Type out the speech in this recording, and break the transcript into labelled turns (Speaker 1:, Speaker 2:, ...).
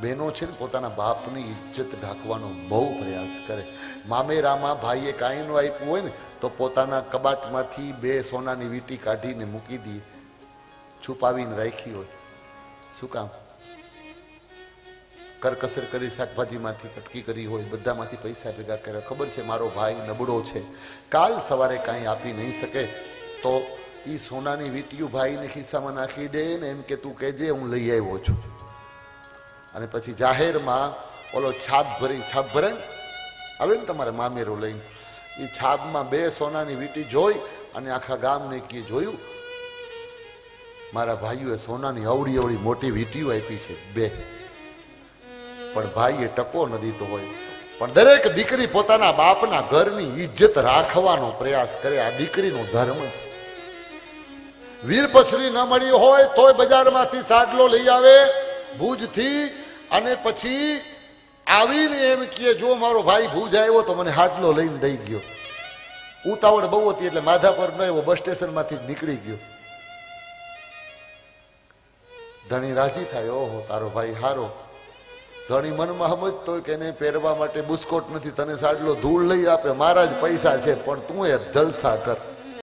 Speaker 1: બહેનો છે ને પોતાના બાપની ઇજ્જત ઢાંકવાનો બહુ પ્રયાસ કરે. મામેરામાં ભાઈએ કાંઈ ન આપ્યું હોય ને, તો પોતાના કબાટમાંથી બે સોનાની વીંટી કાઢીને મૂકી દે, છુપાવીને રાખી હોય. શું કામ? કરકસર કરી શાકભાજીમાંથી કટકી કરી હોય, બધામાંથી પૈસા ભેગા કર્યા. ખબર છે મારો ભાઈ નબળો છે. કાલ સવારે કાંઈ આપી નહીં શકે, તો એ સોનાની વીંટીયું ભાઈને ખિસ્સામાં નાખી દે ને એમ કે તું કહેજે, હું લઈ આવ્યો છું. અને પછી જાહેરમાં ઓલો છાપ ભરી, છાપ ભરે ને? આવે ને તમારે મામેરો લઈને? એ છાપમાં બે સોનાની વીટી જોઈ અને આખા ગામને કે જોયું. મારા ભાઈઓએ સોનાની અવડી અવડી મોટી વીટીઓ આપી છે, બે. પણ ભાઈએ ટકો ન દીધો હોય. પણ દરેક દીકરી પોતાના બાપના ઘરની ઇજ્જત રાખવાનો પ્રયાસ કરે, આ દીકરીનો ધર્મ છે. વીર પછરી ન મળી હોય તોય બજારમાંથી સાડલો લઈ આવે. ભુજથી અને પછી આવીને એમ કહે, જો મારો ભાઈ ભૂજ આવ્યો તો મને હાડલો લઈને દઈ ગયો. ઉતાવળ બહુ હતી એટલે માધાપર ન એવો બસ સ્ટેશનમાંથી નીકળી ગયો. ધણી રાજી થાય, ઓહો, તારો ભાઈ હારો. ધણી મનમાં સમજતો કે એને પહેરવા માટે બુસ્કોટ નથી, તને સાડલો ધૂળ લઈ આપે, મારા જ પૈસા છે, પણ તું એ જલસા કર.